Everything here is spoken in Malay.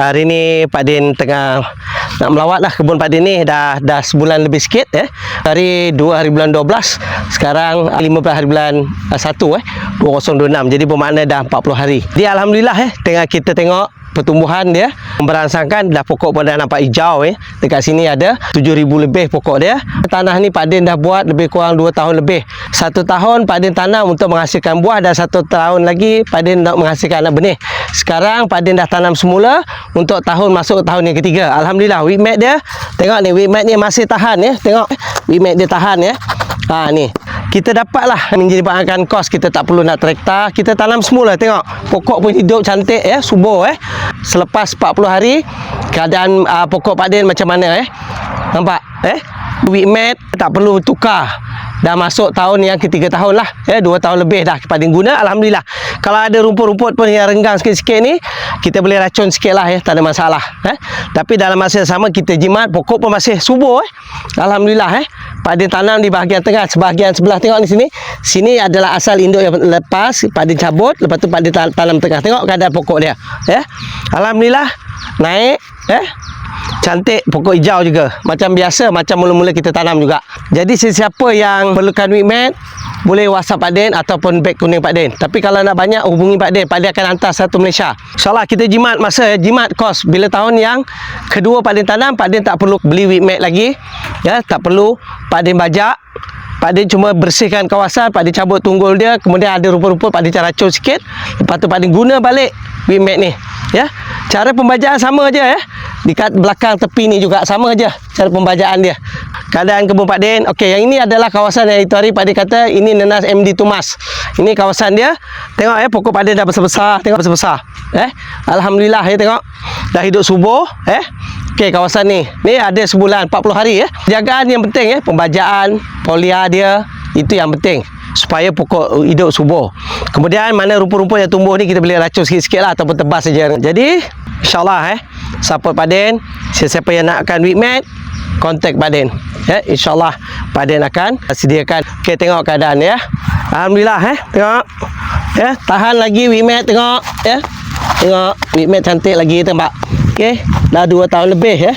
Hari ni Pak Din tengah nak melawat lah kebun Pak Din ni. Dah dah sebulan lebih sikit eh. Hari 2 hari bulan 12 sekarang ah, 15 hari bulan ah, 1 eh. 2026 jadi bermakna dah 40 hari. Jadi alhamdulillah eh tengah kita tengok pertumbuhan dia berangsangkan dah pokok pun dah nampak hijau eh. Dekat sini ada 7000 lebih pokok dia. Tanah ni Pak Din dah buat lebih kurang 2 tahun lebih. Satu tahun Pak Din tanam untuk menghasilkan buah dan satu tahun lagi Pak Din nak menghasilkan anak benih. Sekarang Pak Din dah tanam semula untuk tahun masuk tahun yang ketiga. Alhamdulillah wheat mat dia tengok ni wheat mat ni masih tahan ya tengok wheat mat dia tahan ya ha ni kita dapatlah menyediakan kos kita tak perlu nak traktor kita tanam semula tengok. Pokok pun hidup cantik ya subur eh selepas 40 hari keadaan uh, pokok Pak Din macam mana eh nampak eh wheat mat tak perlu tukar dah masuk tahun yang ketiga tahun lah. Ya dua tahun lebih dah Pak Din guna Alhamdulillah. Kalau ada rumput-rumput pun yang renggang sikit-sikit ni kita boleh racun sikit lah ya. Tak ada masalah eh. Tapi dalam masa yang sama kita jimat pokok pun masih subur eh. Alhamdulillah eh. Pak Din tanam di bahagian tengah sebahagian sebelah tengok di sini. Sini adalah asal induk yang lepas Pak Din cabut lepas tu tan- tanam tengah. Tengok keadaan pokok dia ya. Alhamdulillah naik eh cantik pokok hijau juga. Macam biasa macam mula-mula kita tanam juga. Jadi sesiapa yang perlukan mat boleh whatsapp Pak Din ataupun beg kuning Pak Din tapi kalau nak banyak hubungi Pak Din Pak Din akan hantar satu Malaysia. insyaAllah kita jimat masa jimat kos. Bila tahun yang kedua Pak Din tanam Pak Din tak perlu beli mat lagi. Ya tak perlu Pak Din bajak. Pak Din cuma bersihkan kawasan Pak Din cabut tunggul dia. Kemudian ada rumput-rumput Pak Din racun sikit. Lepas tu Pak Din guna balik mat ni. Ya cara pembajaan sama aja ya di kat belakang tepi ni juga sama aja cara pembajaan dia. Keadaan kebun Pak Din okey yang ini adalah kawasan yang itu hari Pak Din kata ini nenas MD Tumas. Ini kawasan dia. Tengok ya pokok Pak Din dah besar-besar. Tengok besar-besar. Eh alhamdulillah ya tengok. Dah hidup subur eh. Okey kawasan ni. Ni ada sebulan 40 hari ya jagaan yang penting ya pembajaan polia dia itu yang penting. Supaya pokok hidup subur. Kemudian mana rumput-rumput yang tumbuh ni kita boleh racun sikit-sikit lah ataupun tebas saja. Jadi insyaAllah eh support Pak Din. Sesiapa yang nakkan wheat mat kontak Pak Din. Ya, insyaAllah Pak Din akan sediakan. Okey tengok keadaan ya. Alhamdulillah eh tengok. Ya, tahan lagi wheat mat tengok ya. Tengok wheat mat cantik lagi tembak. Okey, dah 2 tahun lebih ya.